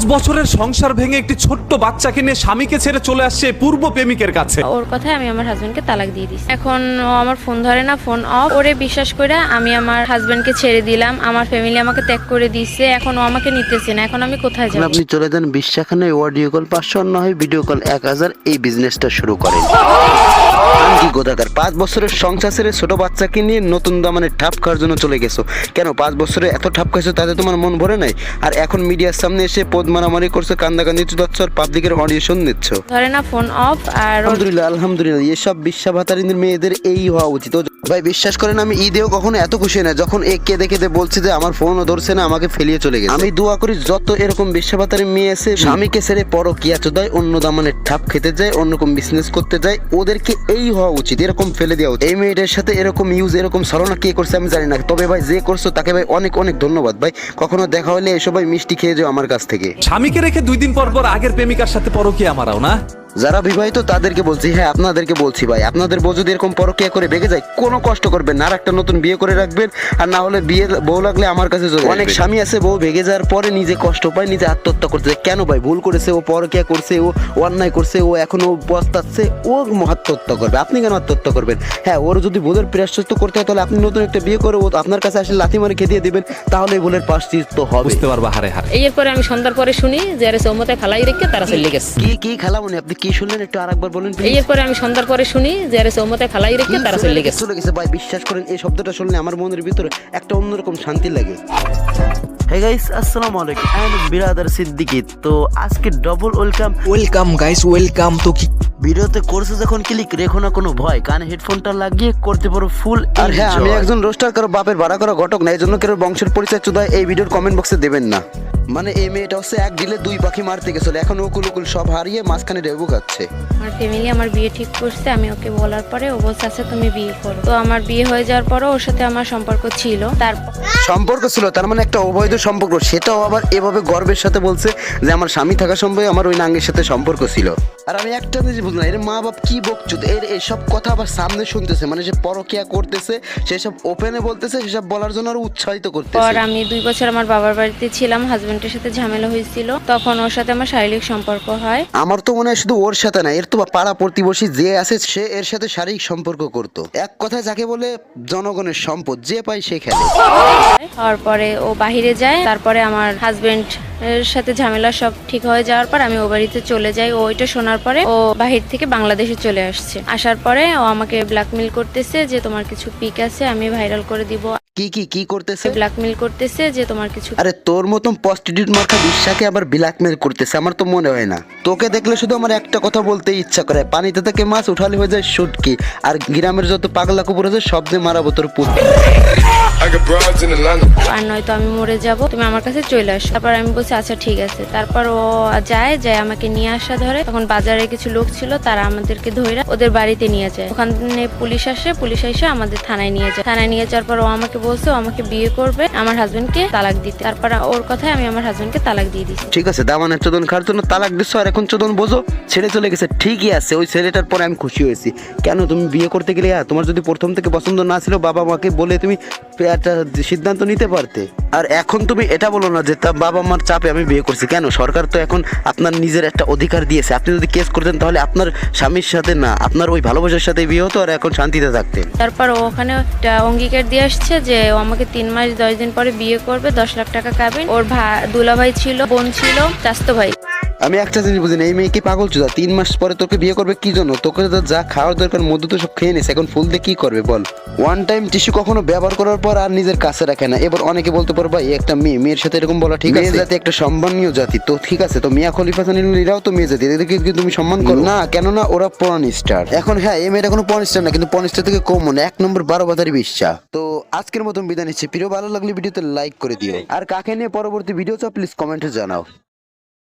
পাঁচ বছরের সংসার ভেঙে একটি ছোট্ট বাচ্চাকে নিয়ে স্বামীকে ছেড়ে চলে আসছে পূর্ব প্রেমিকের কাছে। ওর কথায় আমি আমার হাজবেন্ডকে তালাক দিয়ে দিছি। এখন ও আমার ফোন ধরে না ফোন অফ ওরে বিশ্বাস করে আমি আমার হাজবেন্ডকে ছেড়ে দিলাম। আমার ফ্যামিলি আমাকে ত্যাগ করে দিচ্ছে এখন ও আমাকে নিতেছে না। এখন আমি কোথায় যাব আপনি চলে যান বিশ্বাখানে অডিও কল পাঁচশো অন্য হয় ভিডিও কল এক হাজার এই বিজনেসটা শুরু করেন। গোদাগার পাঁচ বছরের সংসার ছেড়ে ছোট বাচ্চাকে নিয়ে নতুন দামানে ঠাপ খাওয়ার জন্য চলে গেছো। কেন পাঁচ বছরে এত ঠাপ খাইছো তাতে তোমার মন ভরে নাই? আর এখন মিডিয়ার সামনে এসে পদ মারামারি করছ কান্দাকান্দি চুদাচ্ছ আর পাবলিকের অডিশন নিচ্ছ ধরে না ফোন অফ আর আলহামদুলিল্লাহ আলহামদুলিল্লাহ এসব বিশ্বাভাতারীদের মেয়েদের এই হওয়া উচিত। ভাই বিশ্বাস করেন আমি ঈদেও কখনো এত খুশি না যখন এ কেঁদে কেঁদে বলছে যে আমার ফোনও ধরছে না আমাকে ফেলিয়ে চলে গেছে। আমি দোয়া করি যত এরকম বিশ্বাভাতারী মেয়ে আছে স্বামীকে ছেড়ে পরো কিয়া চোদায় অন্য দামানের ঠাপ খেতে যায় অন্যরকম বিজনেস করতে যায় ওদেরকে এই হওয়া উচিত এরকম ফেলে দেওয়া উচিত। এই মেয়েটার সাথে এরকম ইউজ এরকম ছলনা কে করছে আমি জানি না তবে ভাই যে করছ তাকে ভাই অনেক অনেক ধন্যবাদ। ভাই কখনো দেখা হলে এসব ভাই মিষ্টি খেয়ে যাও আমার কাছ থেকে। স্বামীকে রেখে দুই দিন পর পর আগের প্রেমিকার সাথে পরকিয়া মারাও না? যারা বিবাহিত তাদেরকে বলছি হ্যাঁ আপনাদেরকে বলছি ভাই আপনাদের বউ যদি এরকম পরকিয়া করে বেগে যায় কোনো কষ্ট করবেন না। আর একটা নতুন বিয়ে করে রাখবেন আর না হলে বিয়ে বউ লাগলে আমার কাছে অনেক স্বামী আছে বউ ভেগে যাওয়ার পরে নিজে কষ্ট পায় নিজে আত্মহত্যা করতে কেন ভাই? ভুল করেছে ও পরকিয়া করছে ও অন্যায় করছে ও এখনও পস্তাচ্ছে ও আত্মহত্যা করবে। আপনি কেন আত্মহত্যা করবেন? হ্যাঁ ওর যদি ভুলের প্রায়শ্চিত্ত করতে হয় তাহলে আপনি নতুন একটা বিয়ে করে ও আপনার কাছে আসলে লাথি মারে খেয়ে দিয়ে দিবেন তাহলে এই ভুলের প্রায়শ্চিত্ত হবে। বুঝতে পারবা হারে হারে। এই পরে আমি সন্ধ্যার পরে শুনি যে আরে চৌমতে ফালাই রেখে তারা চলে গেছে। কি কি খেলা মনে আপনি কি শুনলেন? একটু আরেকবার বলেন পরে আমি সন্ধ্যার পরে শুনি যে আরে ফালাই রেখে তারা চলে গেছে। চলে গেছে ভাই বিশ্বাস করেন এই শব্দটা শুনলে আমার মনের ভিতরে একটা অন্যরকম শান্তি লাগে। হে গাইস আসসালামু আলাইকুম। আই এম বিরাদার সিদ্দিকী তো আজকে double welcome welcome guys welcome তো কি ভিডিওতে করছে যখন ক্লিক রেখো না কোনো ভয়। কানে হেডফোনটা লাগিয়ে করতে পারো ফুল আর হ্যাঁ আমি একজন রোস্টার কারও বাপের ভাড়া করা ঘটক না এই জন্য কেউ বংশের পরিচয় চুদায় এই ভিডিওর কমেন্ট বক্সে দেবেন না। মানে এই মেয়েটা হচ্ছে এক ডিলে দুই পাখি মারতে গেছিল। এখন উকুল উকুল সব হারিয়ে মাঝখানে রেবু খাচ্ছে। আমার ফ্যামিলি আমার বিয়ে ঠিক করছে, আমি ওকে বলার পরে ও বলছে আচ্ছা তুমি বিয়ে করো। তো আমার বিয়ে হয়ে যাওয়ার পরে ওর সাথে আমার সম্পর্ক ছিল। তারপর সম্পর্ক ছিল তার মানে একটা অবৈধ সম্পর্ক। সেটাও আবার এভাবে গর্বের সাথে বলছে যে আমার স্বামী থাকা সম্ভবে আমার ওই নাঙ্গের সাথে সম্পর্ক ছিল। আর আমি একটা জিনিস বুঝলাম এর মা বাপ কি বকচুত এর এসব কথা আবার সামনে শুনতেছে মানে যে পরকিয়া করতেছে সেসব ওপেনে বলতেছে সেসব বলার জন্য আরও উৎসাহিত পর করতেছে আমি দুই বছর আমার বাবার বাড়িতে ছিলাম হাজবেন্ডের সাথে ঝামেলা হয়েছিল তখন ওর সাথে আমার শারীরিক সম্পর্ক হয়। আমার তো মনে হয় শুধু ওর সাথে না এর তো পাড়া প্রতিবেশী যে আছে সে এর সাথে শারীরিক সম্পর্ক করত। এক কথায় যাকে বলে জনগণের সম্পদ যে পায় সে খেলে। হওয়ার পরে ও বাহিরে যায় তারপরে আমার হাজবেন্ড এর সাথে ঝামেলা সব ঠিক হয়ে যাওয়ার পর আমি ও বাড়িতে চলে যাই। ও ওইটা শোনার পরে ও বাহির থেকে বাংলাদেশে চলে আসছে। আসার পরে ও আমাকে ব্ল্যাকমেল করতেছে যে তোমার কিছু পিক আছে আমি ভাইরাল করে দিব। কি কি কি করতেছে? ব্ল্যাকমেল করতেছে যে তোমার কিছু আরে তোর মতন প্রস্টিটিউট মার্কা বিশ্বাকে আবার ব্ল্যাকমেল করতেছে আমার তো মনে হয় না। তোকে দেখলে শুধু আমার একটা কথা বলতে ইচ্ছা করে পানিতে থেকে মাছ উঠালে হয়ে যায় শুটকি আর গ্রামের যত পাগলা কুকুর আছে সব দিয়ে মারাবো তোর পুত। আর নয়তো আমি মরে যাব তুমি আমার কাছে চলে আসো। তারপর আমি বলছি আচ্ছা ঠিক আছে। তারপর ও যায় যায় আমাকে নিয়ে আসা ধরে। তখন বাজারে কিছু লোক ছিল তারা আমাদেরকে ধরে ওদের বাড়িতে নিয়ে যায়। ওখানে পুলিশ আসে পুলিশ এসে আমাদের থানায় নিয়ে যায়। থানায় নিয়ে যাওয়ার পর ও আমাকে বলছে ও আমাকে বিয়ে করবে আমার হাজবেন্ডকে তালাক দিতে। তারপর ওর কথায় আমি আমার হাজবেন্ডকে তালাক দিয়ে দিছি। ঠিক আছে দামানের চোদন খাওয়ার জন্য তালাক দিচ্ছ আর এখন চোদন বোঝো। ছেড়ে চলে গেছে ঠিকই আছে ওই ছেলেটার পরে আমি খুশি হয়েছি। কেন তুমি বিয়ে করতে গেলে? হ্যাঁ, তোমার যদি প্রথম থেকে পছন্দ না ছিল বাবা মাকে বলে তুমি একটা সিদ্ধান্ত নিতে পারতে। আর এখন তুমি এটা বলো না যে তা বাবা মার চাপে আমি বিয়ে করছি। কেন? সরকার তো এখন আপনার নিজের একটা অধিকার দিয়েছে। আপনি যদি কেস করতেন তাহলে আপনার স্বামীর সাথে না, আপনার ওই ভালোবাসার সাথে বিয়ে হতো আর এখন শান্তিতে থাকতেন। তারপর ওখানে একটা অঙ্গীকার দিয়ে আসছে যে ও আমাকে তিন মাস, দশ দিন পরে বিয়ে করবে, দশ লাখ টাকা কাবিন ওর ভা, দুলাভাই ছিল, বোন ছিল, চাস্তো ভাই। আমি একটা জিনিস বুঝি না এই মেয়ে কি পাগল চুদা? তিন মাস পরে তোকে বিয়ে করবে কি জন্য? তোকে তো যা খাওয়ার দরকার মধ্যে তো সব খেয়ে নিস এখন ফুল দিয়ে কি করবে বল? ওয়ান টাইম টিস্যু কখনো ব্যবহার করার পর আর নিজের কাছে রাখে না। এবার অনেকে বলতে পারো ভাই একটা মেয়ে মেয়ের সাথে এরকম বলা ঠিক আছে? জাতি একটা সম্মানীয় জাতি। তো ঠিক আছে তো মিয়া খলিফা সানিরাও তো মেয়ে জাতি। এদেরকে কি তুমি সম্মান করো? না কেননা ওরা পর্ন স্টার এখন হ্যাঁ এই মেয়েটা কোনো পর্ন স্টার না কিন্তু পর্ন স্টার থেকে কম মনে এক নম্বর বারো বাজারি বিশ্বাস তো আজকের মতন বিদায় নিচ্ছি। প্রিয় ভালো লাগলে ভিডিওতে লাইক করে দিও। আর কাকে নিয়ে পরবর্তী ভিডিও চাও প্লিজ কমেন্টে জানাও।